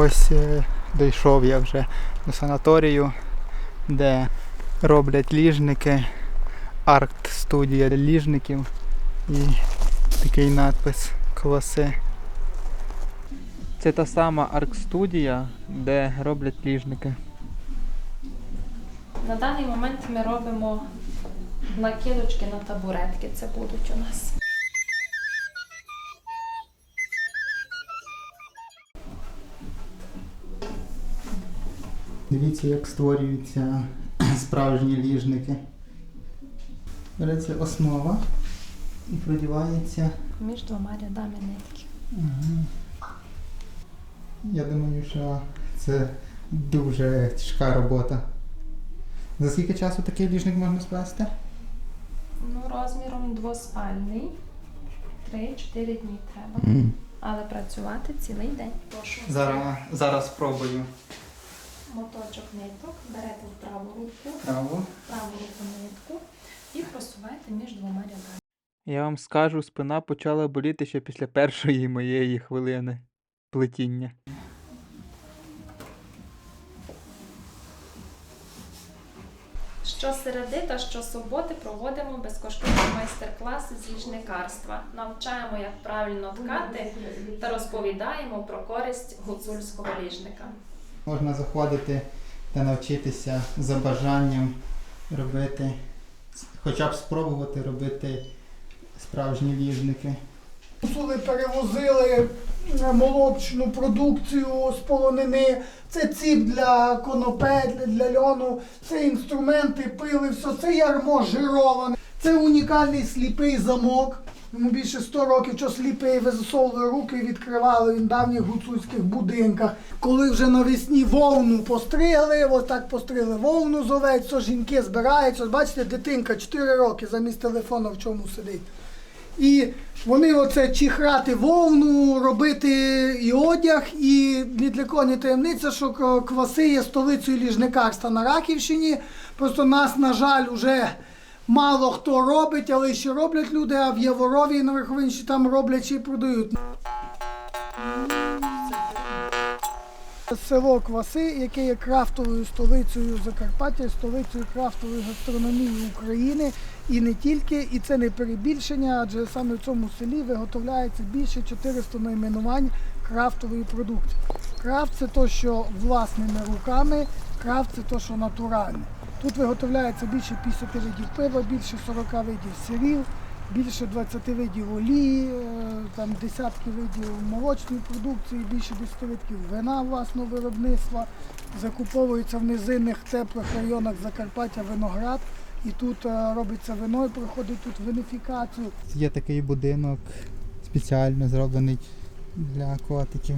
Ось е, дійшов я вже до санаторію, де роблять ліжники, арт-студія ліжників і такий надпис Класи. Це та сама арт-студія, де роблять ліжники. На даний момент ми робимо накидочки на табуретки. Це будуть у нас. Дивіться, як створюються справжні ліжники. Береться основа і продівається. Між двома рядами нитки. Ага. Я думаю, що це дуже тяжка робота. За скільки часу такий ліжник можна сплести? Ну, розміром двоспальний. 3-4 дні треба. Але працювати цілий день. Зараз, зараз спробую Моточок ниток берете в праву руку, праву. праву руку нитку і просуваєте між двома рядами. Я вам скажу, спина почала боліти ще після першої моєї хвилини плетіння. Щосереди та щосуботи проводимо безкоштовні майстер-класи з ліжникарства. Навчаємо, як правильно ткати та розповідаємо про користь гуцульського ліжника. Можна заходити та навчитися за бажанням робити, хоча б спробувати робити справжні ліжники. Гуцули перевозили молочну продукцію з полонини. Це ціп для конопель, для льону, це інструменти, пили, все. Це ярмо жироване. Це унікальний сліпий замок. Йому більше 100 років, що сліпий, ви засовували руки і відкривали він в давніх гуцульських будинках. Коли вже навесні вовну постригли, ось так постригли вовну з овець, то жінки збираються. Бачите, дитинка 4 роки замість телефону в чому сидить. І вони оце чихрати вовну, робити і одяг, і ні для кого не таємниця, що кваси є столицею ліжникарства на Раківщині. Просто нас, на жаль, вже мало хто робить, але ще роблять люди, а в Яворові і на Верховинщині там роблять ще й продають. Село Кваси, яке є крафтовою столицею Закарпаття, столицею крафтової гастрономії України і не тільки, і це не перебільшення, адже саме в цьому селі виготовляється більше 400 найменувань крафтової продукції. Крафт це то, що власними руками, крафт це то, що натуральне. Тут виготовляється більше 50 видів пива, більше 40 видів сирів, більше 20 видів олії, е, там десятки видів молочної продукції, більше 10 видів вина власного виробництва. Закуповується в низинних теплих районах Закарпаття виноград. І тут е, робиться вино і проходить тут винифікацію. Є такий будинок спеціально зроблений для котиків.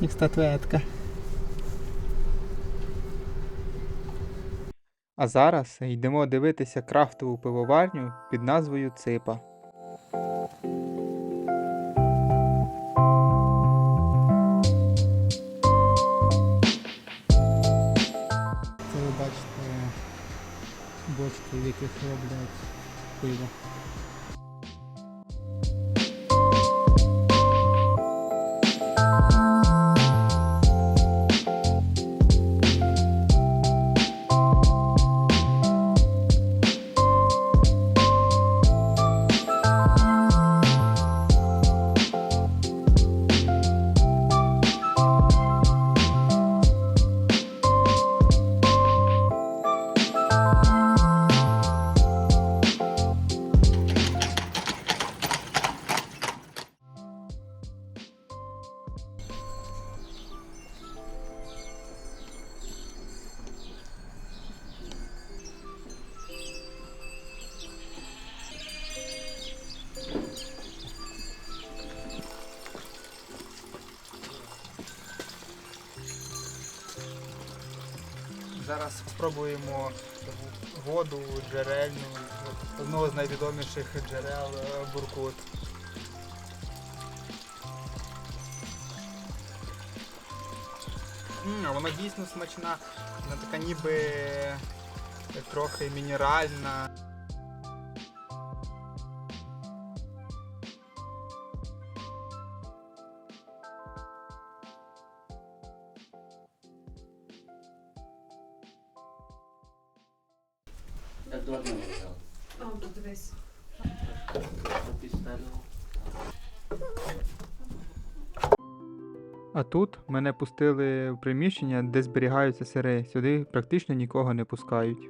Як статуетка. А зараз йдемо дивитися крафтову пивоварню під назвою Ципа. Це ви бачите бочки, в яких роблять пиво. Зараз спробуємо воду джерельну, одного з найвідоміших джерел е, Буркут. М, Вона дійсно смачна, вона така ніби трохи мінеральна. Так до одного взяв. А, тут А тут мене пустили в приміщення, де зберігаються сири. Сюди практично нікого не пускають.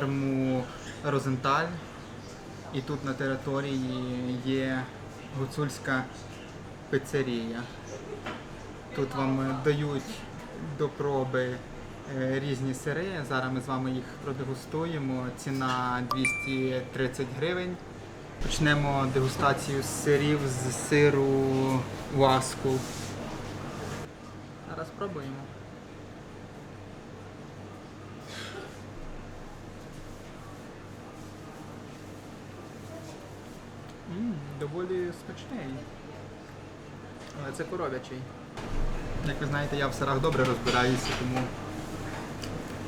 Екоферму Розенталь. І тут на території є гуцульська пиццерія. Тут вам дають до проби е, різні сири. Зараз ми з вами їх продегустуємо. Ціна 230 гривень. Почнемо дегустацію сирів з сиру васку. Зараз спробуємо. Доволі смачний. Але це коров'ячий. Як ви знаєте, я в сирах добре розбираюся, тому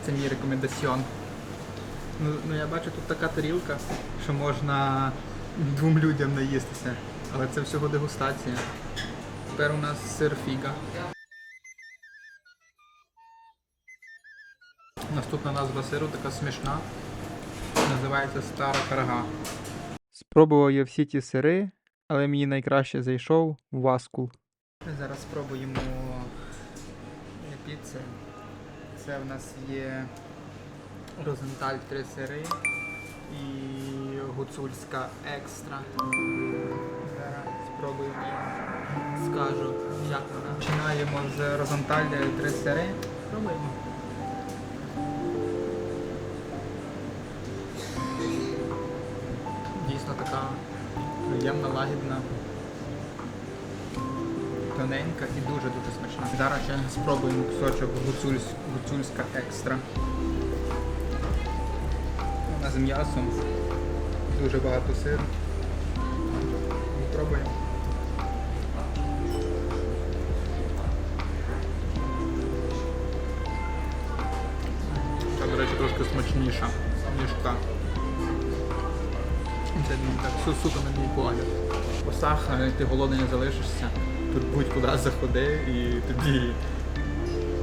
це мій рекомендаціон. Ну, ну я бачу тут така тарілка, що можна двом людям наїстися. Але це всього дегустація. Тепер у нас сир фіга. Наступна назва сиру така смішна. Називається стара карга. Спробував я всі ті сири, але мені найкраще зайшов васкул. Ми зараз спробуємо піци. Це в нас є Розенталь три сири і гуцульська екстра. Зараз спробуємо, скажу, як вона. Починаємо з Розенталь три сири. Спробуємо. Лагідна, тоненька і дуже-дуже смачна. Зараз ще спробуємо кусочок гуцульсь, гуцульська екстра. Вона з м'ясом, дуже багато сиру. До речі, трошки смачніша, ніж та. Це так су- суто на мій погляд. По сахару ти голодний не залишишся. Тут будь-куди заходи і тобі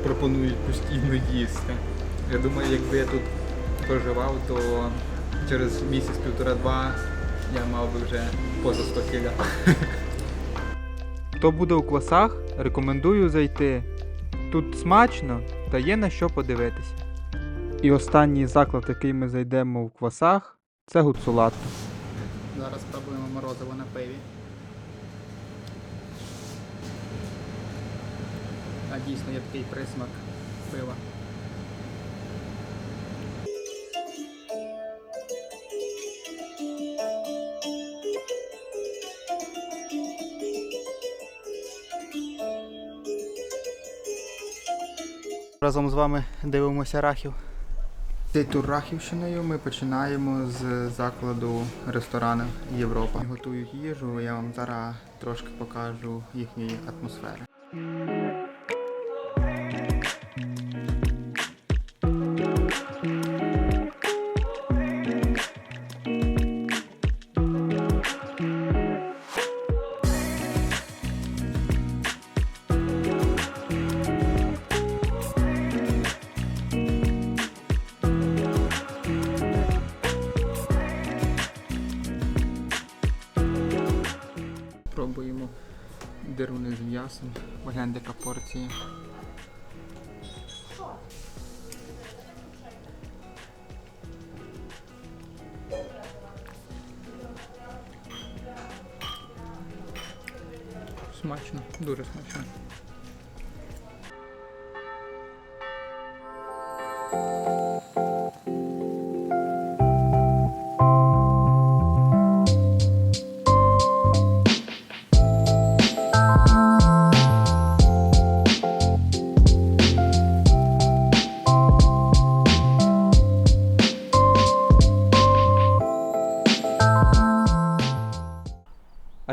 пропонують постійно їсти. Я думаю, якби я тут проживав, то через місяць, півтора-два я мав би вже поза 100 кіля. Хто буде у квасах, рекомендую зайти. Тут смачно та є на що подивитися. І останній заклад, який ми зайдемо в квасах, це гуцулатто. Зараз спробуємо морозиво на пиві. А дійсно є такий присмак пива. Разом з вами дивимося рахів. Рахівщиною ми починаємо з закладу ресторану Європа. Готують їжу, я вам зараз трошки покажу їхньої атмосфери. З. Погляньте, яка порція. Смачно, дуже смачно.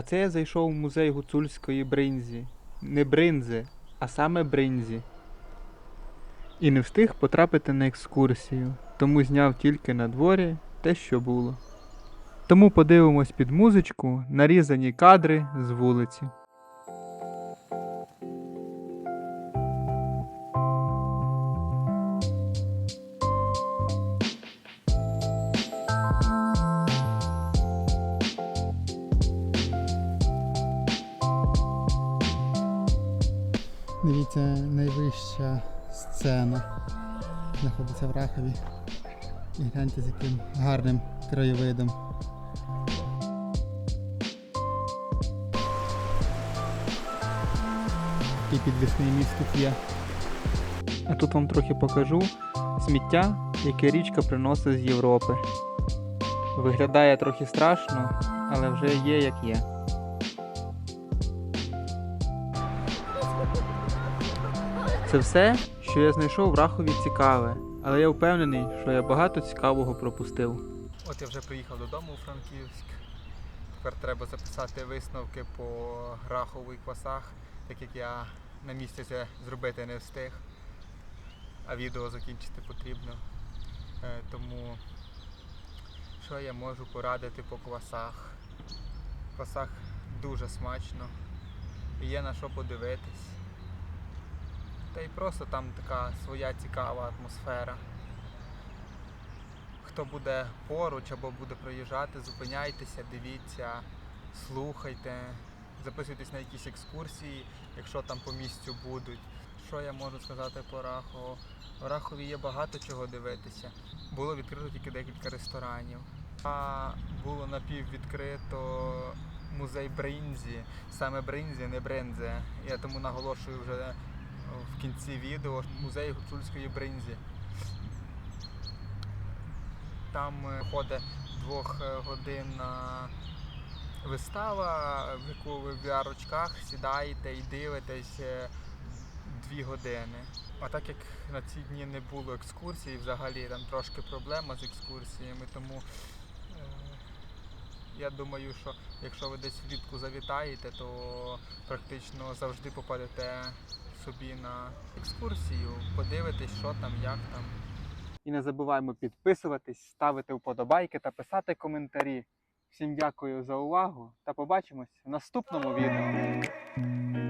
Це я зайшов в музей гуцульської бринзі. Не бринзи, а саме бринзі. І не встиг потрапити на екскурсію, тому зняв тільки на дворі те, що було. Тому подивимось під музичку нарізані кадри з вулиці. Дивіться, найвища сцена знаходиться в Рахові. І гляньте з яким гарним краєвидом. Такий підвісний міст тут є. А тут вам трохи покажу сміття, яке річка приносить з Європи. Виглядає трохи страшно, але вже є як є. Це все, що я знайшов в Рахові цікаве, але я впевнений, що я багато цікавого пропустив. От я вже приїхав додому у Франківськ. Тепер треба записати висновки по Рахову і квасах, так як я на місці це зробити не встиг, а відео закінчити потрібно. Е, Тому що я можу порадити по квасах? В квасах дуже смачно, є на що подивитись. Та й просто там така своя цікава атмосфера. Хто буде поруч або буде проїжджати, зупиняйтеся, дивіться, слухайте, записуйтесь на якісь екскурсії, якщо там по місцю будуть. Що я можу сказати по Рахову? В Рахові є багато чого дивитися. Було відкрито тільки декілька ресторанів. А було напіввідкрито музей Бринзі, саме Бринзі, не Бринзе. Я тому наголошую вже в кінці відео музей гуцульської бринзі. Там е, ходить двохгодинна вистава, в яку ви в VR-очках сідаєте і дивитесь е, дві години. А так як на ці дні не було екскурсій, взагалі там трошки проблема з екскурсіями, тому е, я думаю, що якщо ви десь влітку завітаєте, то практично завжди попадете собі на екскурсію, подивитись, що там, як там. І не забуваємо підписуватись, ставити вподобайки та писати коментарі. Всім дякую за увагу та побачимось в наступному відео.